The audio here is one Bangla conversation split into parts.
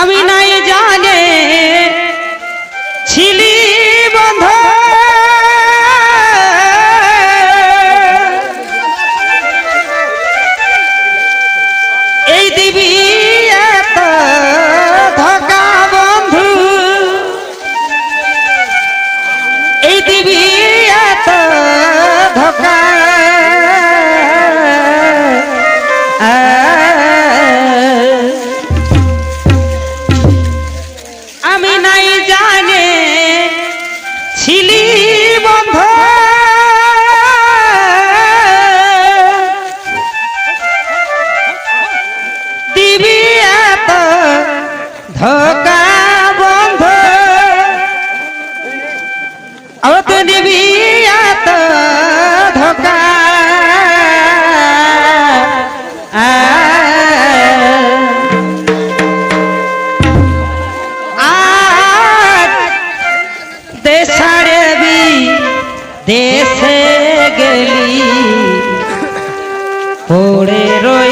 আমি নাই জানে ছিলি বন্ধ। এই দিবি ধকা বন্ধু। ধোকা বন্ধ। অত নিবি ধোকা। দেশে গেলি। পড়ে রয়ে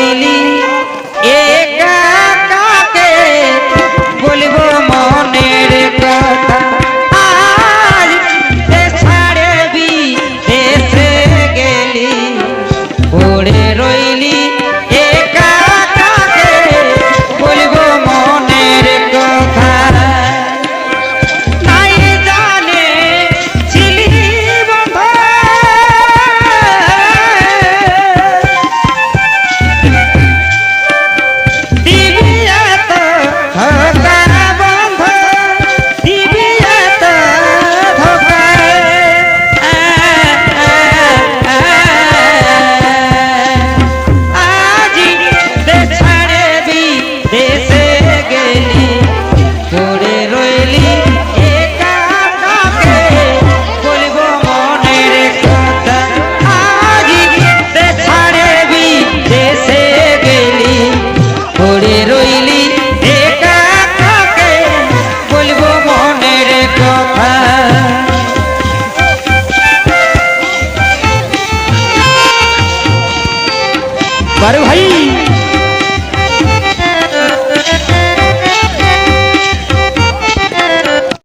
बारे भाई!